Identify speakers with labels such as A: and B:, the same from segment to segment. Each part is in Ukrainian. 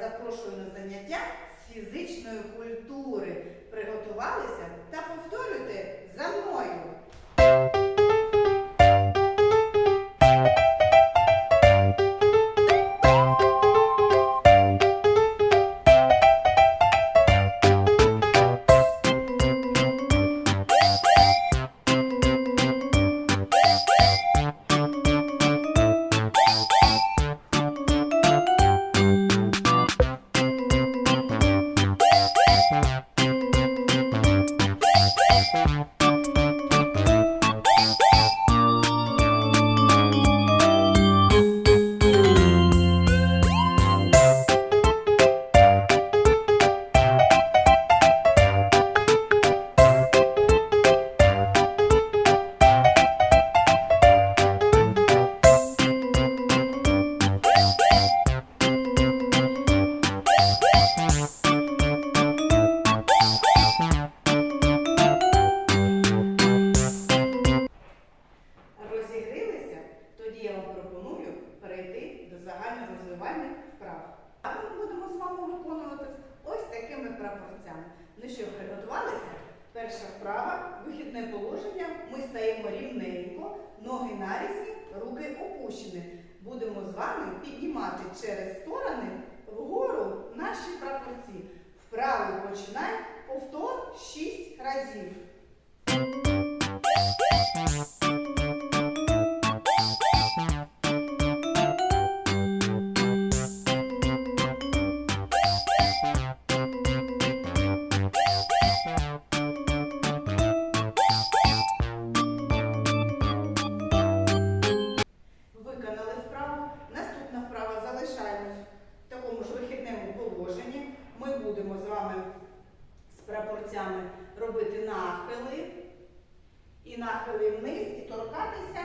A: запрошую на заняття з фізичної культури. Приготувалися та повторюйте за мною. Прапорцями. Ну що, приготувалися? Перша вправа, вихідне положення. Ми стаємо рівненько, ноги нарізні, руки опущені. Будемо з вами піднімати через сторони вгору наші прапорці. Вправо починай, повтор 6 разів. Будемо з вами з прапорцями робити нахили і нахили вниз, і торкатися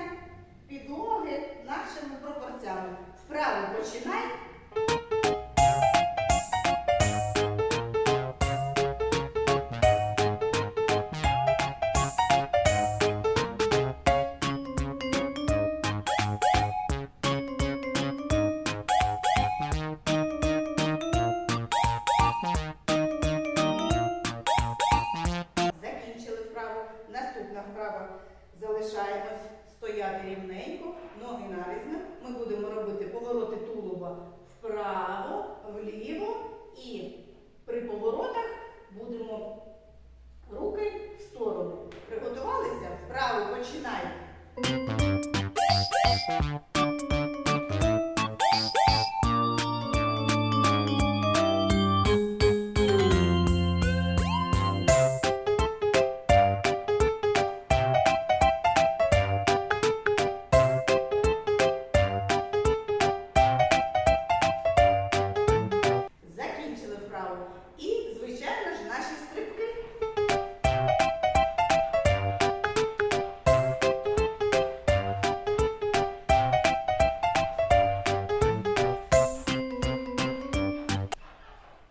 A: підлоги нашими прапорцями. Вправо починай. Вправа. Залишаємось стояти рівненько, ноги нарізно. Ми будемо робити повороти тулуба вправо, вліво і при поворотах будемо руки в сторону. Приготувалися? Вправо починай. Вправу. І, звичайно ж, наші стрибки.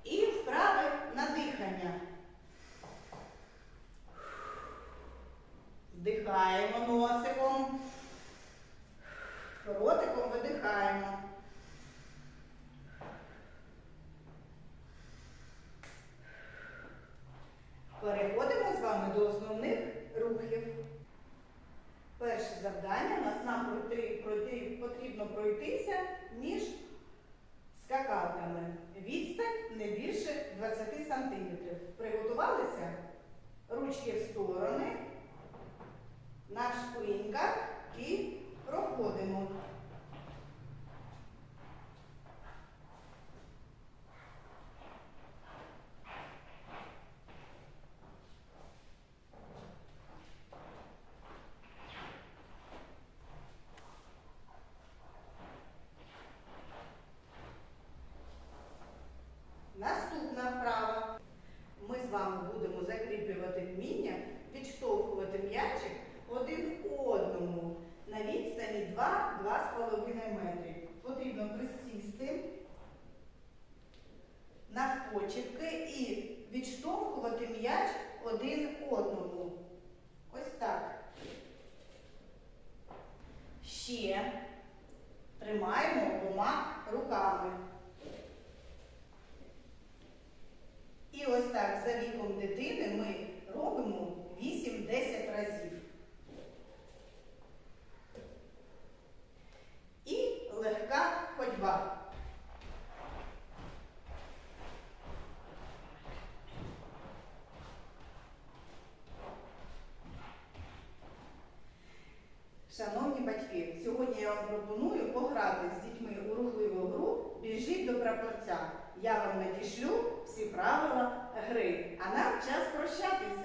A: І вправи на дихання. Вдихаємо носиком. Ротиком видихаємо. Переходимо з вами до основних рухів. Перше завдання нас нам пройти, пройти, потрібно пройтися між скакалками. Відстань не більше 20 см. Приготувалися? Ручки в сторони, на шпиньках і проходимо. один одному на відстані 2-2,5 метрів. Потрібно присісти на навпочепки і відштовхувати м'яч один одному. Ось так. Ще тримаємо обома руками. І ось так за віком дитини ми робимо. just for shopping.